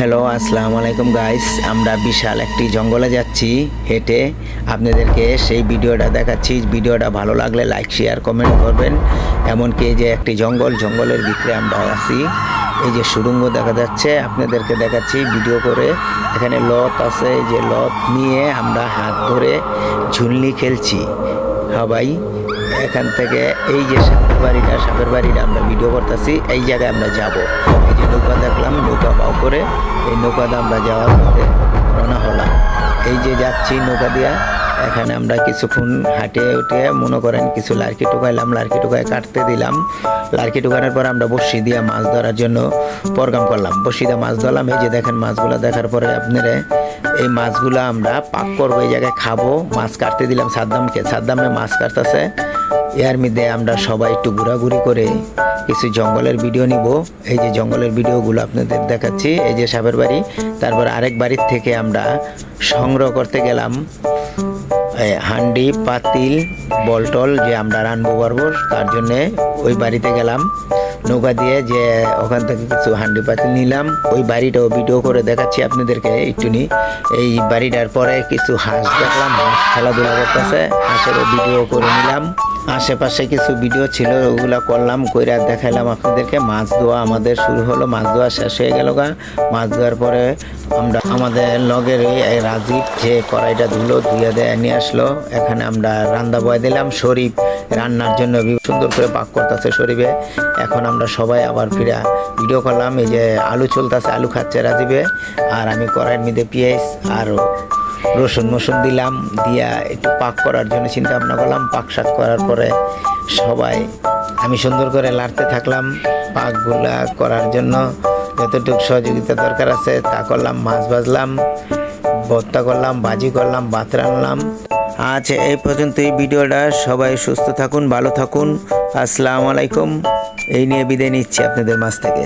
Hello আসসালামু আলাইকুম guys আমরা বিশাল একটি জঙ্গলে যাচ্ছি হেঁটে। আপনাদেরকে সেই ভিডিওটা দেখাচ্ছি। ভিডিওটা ভালো লাগলে লাইক শেয়ার কমেন্ট করবেন। এমনকি এই যে একটি জঙ্গল, জঙ্গলের ভিতরে আমরা আছি। এই যে সুড়ঙ্গ দেখা যাচ্ছে, আপনাদেরকে দেখাচ্ছি ভিডিও করে। এখানে লত আছে, এই যে লত নিয়ে আমরা হাত ধরে ঝুলনি খেলছি। সবাই এখান থেকে এই যে সাপের বাড়িটা সাপের বাড়িটা আমরা ভিডিও করতেছি, এই জায়গায় আমরা যাব। এই যে নৌকা দেখলাম, নৌকা পাও করে এই নৌকাতে আমরা যাওয়ার পথে রওনা হলাম। এই যে যাচ্ছি নৌকা দিয়া, এখানে আমরা কিছুক্ষণ হাঁটে উঠে মনে করেন কিছু লার্কি টুকাইলাম, লার্কি টুকায় কাটতে দিলাম। লার্কি টুকানোর পর আমরা বসি দিয়ে মাছ ধরার জন্য প্রোগ্রাম করলাম। বসি দিয়ে মাছ ধরলাম, এই যে দেখেন মাছগুলো, দেখার পরে আপনারা এই মাছগুলো আমরা পাক করব, এই জায়গায় খাব। মাছ কাটতে দিলাম সাদ্দামকে, সাদ্দামে মাছ কাটতেছে। এর মধ্যে আমরা সবাই একটু ঘোরাঘুরি করে কিছু জঙ্গলের ভিডিও নিব। এই যে জঙ্গলের ভিডিওগুলো আপনাদের দেখাচ্ছি, এই যে সাপের বাড়ি। তারপর আরেক বাড়ির থেকে আমরা সংগ্রহ করতে গেলাম হান্ডি, পাতিল, বলটল যে আমরা রানবো পারব, তার জন্যে ওই বাড়িতে গেলাম। নৌকা দিয়ে যে ওখান থেকে কিছু হান্ডি পাতিল নিলাম। ওই বাড়িটাও ভিডিও করে দেখাচ্ছি আপনাদেরকে একটুনি এই বাড়িটার পরে কিছু হাঁস দেখলাম, হাঁস খেলাধুলা করতেছে। হাঁসেরও ভিডিও করে নিলাম। আশেপাশে কিছু ভিডিও ছিল, ওগুলা করলাম, কইরা দেখাইলাম আপনাদেরকে। মাছ ধোয়া আমাদের শুরু হলো, মাছ ধোয়া শেষ হয়ে গেল গা। মাছ ধোয়ার পরে আমরা, আমাদের লগের এই রাজীব যে কড়াইটা ধুলো ধুয়ে দেয় নিয়ে আসলো। এখানে আমরা রান্দা বয় দিলাম, শরীফ রান্নার জন্য সুন্দর করে পাক করতেছে শরীফে। এখন আমরা সবাই আবার ফিরে ভিডিও করলাম, এই যে আলু চলতেছে, আলু খাচ্ছে রাজীবে। আর আমি কড়াইয়ের মধ্যে পেঁয়াজ আর রসুন মসুন দিলাম, দিয়া একটু পাক করার জন্য চিন্তা ভাবনা করলাম। পাক শাক করার পরে সবাই, আমি সুন্দর করে লাড়তে থাকলাম পাকগুলা করার জন্য। যতটুকু সহযোগিতা দরকার আছে তা করলাম, মাছ ভাজলাম, ভর্তা করলাম, ভাজি করলাম, ভাত রান্নলাম। আজ এই পর্যন্ত এই ভিডিওটা। সবাই সুস্থ থাকুন, ভালো থাকুন। আসসালামু আলাইকুম। এই নিয়ে বিদায় নিচ্ছি আপনাদের মাছ থেকে।